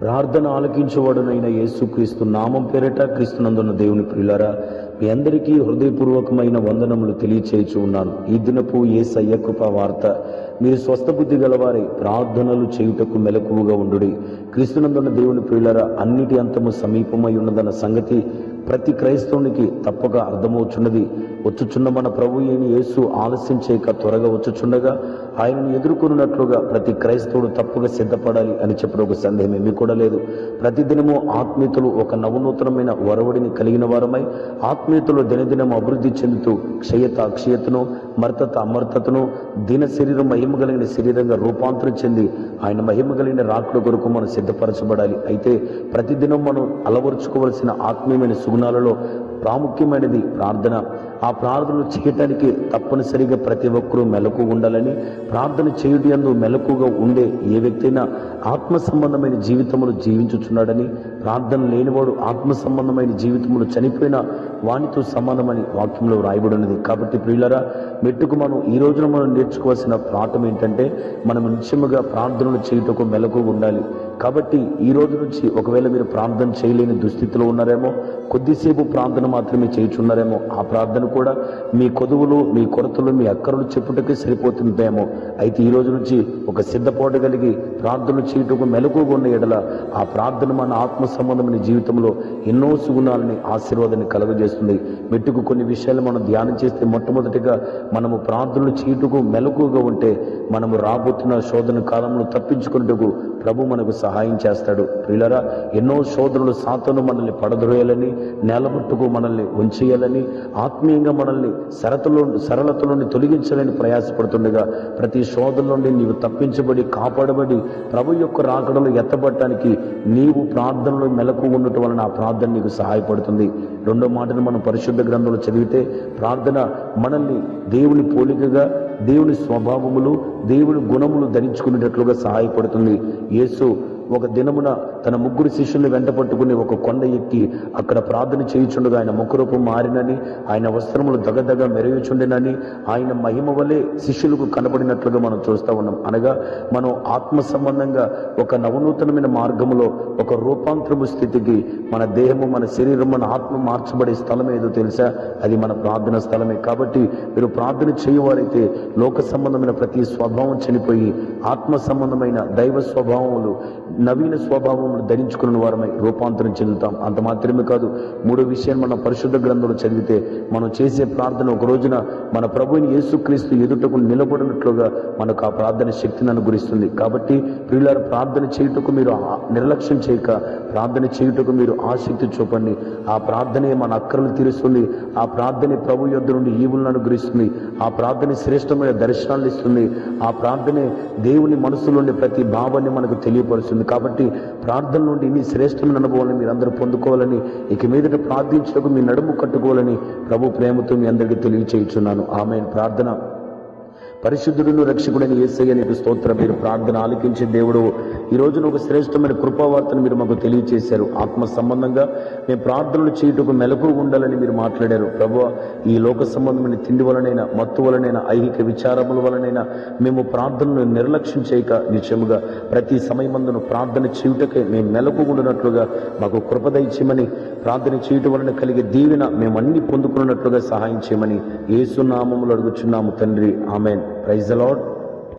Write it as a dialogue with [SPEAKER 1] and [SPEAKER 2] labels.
[SPEAKER 1] ప్రార్థన ఆలకించబడునైన యేసుక్రీస్తు నామం పేరిట క్రీస్తునందున్న దేవుని ప్రియులారా మీ అందరికీ హృదయపూర్వకమైన వందనములు తెలియచేయచు ఉన్నాను. ఈ దినపు ఏ సయ్యకృప వార్త. మీరు స్వస్థ బుద్ధి ప్రార్థనలు చేయుటకు మెలకువగా ఉండుడి. క్రీస్తునందున్న దేవుని ప్రియులారా అన్నిటి అంతము సమీపమై ఉన్నదన్న సంగతి ప్రతి క్రైస్తవునికి తప్పక అర్థమవుచున్నది. వచ్చుచున్న మన ప్రభు అయిన యేసు ఆలస్యం చేయక త్వరగా వచ్చుచుండగా ఆయనను ఎదుర్కొన్నట్లుగా ప్రతి క్రైస్తవుడు తప్పుగా సిద్ధపడాలి అని చెప్పిన ఒక సందేహం ఏమీ కూడా లేదు. ప్రతిదినము ఆత్మీయతలు ఒక నవనూతనమైన వరవడిని కలిగిన వారమై ఆత్మీయతలో దినదినం అభివృద్ధి చెందుతూ క్షయత అక్షయతను మర్తత అమర్తతను దిన శరీరం మహిమ కలిగిన శరీరంగా రూపాంతరం చెంది ఆయన మహిమ కలిగిన రాకుడు కొరకు మనం సిద్ధపరచబడాలి. అయితే ప్రతిదినం మనం అలవరుచుకోవలసిన ఆత్మీయమైన సుగుణాలలో ప్రాముఖ్యమైనది ప్రార్థన. ఆ ప్రార్థనలు చేయటానికి తప్పనిసరిగా ప్రతి ఒక్కరూ మెలకు ఉండాలని ప్రార్థన చేయుటి అందు మెలకుగా ఉండే ఏ వ్యక్తైనా ఆత్మ సంబంధమైన జీవితములు జీవించుచున్నాడని ప్రార్థన లేనివాడు ఆత్మ సంబంధమైన జీవితములు చనిపోయిన వానితో సమానమని వాక్యంలో వ్రాయబడి ఉన్నది కాబట్టి ప్రియులరా మెట్టుకు మనం ఈ రోజున మనం నేర్చుకోవాల్సిన పాఠం ఏంటంటే మనం నిత్యముగా ప్రార్థనలు చేయుటకు మెలకు ఉండాలి. కాబట్టి ఈ రోజు నుంచి ఒకవేళ మీరు ప్రార్థన చేయలేని దుస్థితిలో ఉన్నారేమో కొద్దిసేపు ప్రార్థన మాత్రమే చేయుచున్నారేమో ఆ ప్రార్థన కూడా మీ కొదువులు మీ కొరతలు మీ అక్కరలు చెప్పుటకే సరిపోతుందేమో. అయితే ఈ రోజు నుంచి ఒక సిద్ధపాటు కలిగి ప్రార్థన చేయుటకు మెలకుగా ఉన్న ఎడల ఆ ప్రార్థన మన ఆత్మ సంబంధమైన జీవితంలో ఎన్నో సుగుణాలని ఆశీర్వాదాన్ని కలుగజేస్తుంది. మెట్టుకు కొన్ని విషయాలు మనం ధ్యానం చేస్తే మొట్టమొదటిగా మనము ప్రార్థనలు చీటుకు మెలకుగా ఉంటే మనము రాబోతున్న శోధన కాలంలో తప్పించుకున్నట్టుకు ప్రభు మనకు సహాయం చేస్తాడు. ప్రియులరా ఎన్నో శోధనలు సాతను మనల్ని పడద్రోయాలని నేలబట్టుకు మనల్ని ఉంచేయాలని ఆత్మీయంగా మనల్ని సరతలో సరళతలోని తొలగించాలని ప్రయాసపడుతుండగా ప్రతి శోధన నుండి నీవు తప్పించబడి కాపాడబడి ప్రభు యొక్క రాకడలు ఎత్తబడటానికి నీవు ప్రార్థనలో మెలకు ఉండటం వలన ఆ ప్రార్థన నీకు సహాయపడుతుంది. రెండో ప్రార్థన మనం పరిశుద్ధ గ్రంథంలో చదివితే ప్రార్థన మనల్ని దేవుని పోలికగా దేవుని స్వభావములు దేవుని గుణములు ధరించుకునేటట్లుగా సహాయపడుతుంది. యేసు ఒక దినమున తన ముగ్గురు శిష్యుల్ని వెంట పట్టుకుని ఒక కొండ ఎక్కి అక్కడ ప్రార్థన చేయుచుండగా ఆయన ముఖరూపం మారినని ఆయన వస్త్రములు దగదగ మెరుగుచుండెనని ఆయన మహిమ వలె శిష్యులకు కనబడినట్లుగా మనం చూస్తూ ఉన్నాం. అనగా మనం ఆత్మ సంబంధంగా ఒక నవనూతనమైన మార్గములో ఒక రూపాంతరము స్థితికి మన దేహము మన శరీరం మన ఆత్మ మార్చబడే స్థలం ఏదో తెలుసా? అది మన ప్రార్థన స్థలమే. కాబట్టి మీరు ప్రార్థన చేయవారైతే లోక సంబంధమైన ప్రతి స్వభావం చనిపోయి ఆత్మ సంబంధమైన దైవ స్వభావములు నవీన స్వభావం ధరించుకున్న వారమై రూపాంతరం చెందుతాం. అంత మాత్రమే కాదు మూడో విషయాన్ని మన పరిశుద్ధ గ్రంథంలో చదివితే మనం చేసే ప్రార్థన ఒక రోజున మన ప్రభుని యేసుక్రీస్తు ఎదుటకు నిలబడినట్లుగా మనకు ఆ ప్రార్థన శక్తిని అనుగురిస్తుంది కాబట్టి ప్రియులారు ప్రార్థన చేయుటకు మీరు నిర్లక్ష్యం చేయక ప్రార్థన చేయుటకు మీరు ఆసక్తి చూపండి. ఆ ప్రార్థనే మన అక్కరలు తీరుస్తుంది. ఆ ప్రార్థనే ప్రభు యొద్ధ నుండి ఈవులను అనుగ్రహిస్తుంది. ఆ ప్రార్థన శ్రేష్టమైన దర్శనాలు ఇస్తుంది. ఆ ప్రార్థనే దేవుని మనసులోని ప్రతి భావాన్ని మనకు తెలియపరుస్తుంది. కాబట్టి ప్రార్థన నుండి మీ శ్రేష్టమైన అనుభవాలను మీరు పొందుకోవాలని ఇక మీదట ప్రార్థించడానికి మీ నడుము కట్టుకోవాలని ప్రభు ప్రేమతో మీ అందరికీ తెలియచేయుచున్నాను. ఆమె ప్రార్థన. పరిశుద్ధుడును రక్షకుడని ఏసయ్య నీకు స్తోత్రం. మీరు ప్రార్థన ఆలకించే దేవుడు ఈ రోజున ఒక శ్రేష్టమైన కృపావార్తను మీరు మాకు తెలియచేశారు. ఆత్మ సంబంధంగా మేము ప్రార్థనలు చేయుటకు మెలకు ఉండాలని మీరు మాట్లాడారు. ప్రభు ఈ లోక సంబంధమైన తిండి వలనైనా మత్తు వలనైనా ఐహిక విచారముల వలనైనా మేము ప్రార్థనలు నిర్లక్ష్యం చేయక నిత్యముగా ప్రతి సమయమందును ప్రార్థన చేయుటకే మేము మెలకు ఉండినట్లుగా మాకు కృపదయచేయమని ప్రార్థన చేయటం వలన కలిగే దీవెన మేము అన్ని పొందుకున్నట్లుగా సహాయం చేయమని ఏసునామములు అడుగుచున్నాము తండ్రి. ఆమెన్. ప్రైజ్ అలాడ్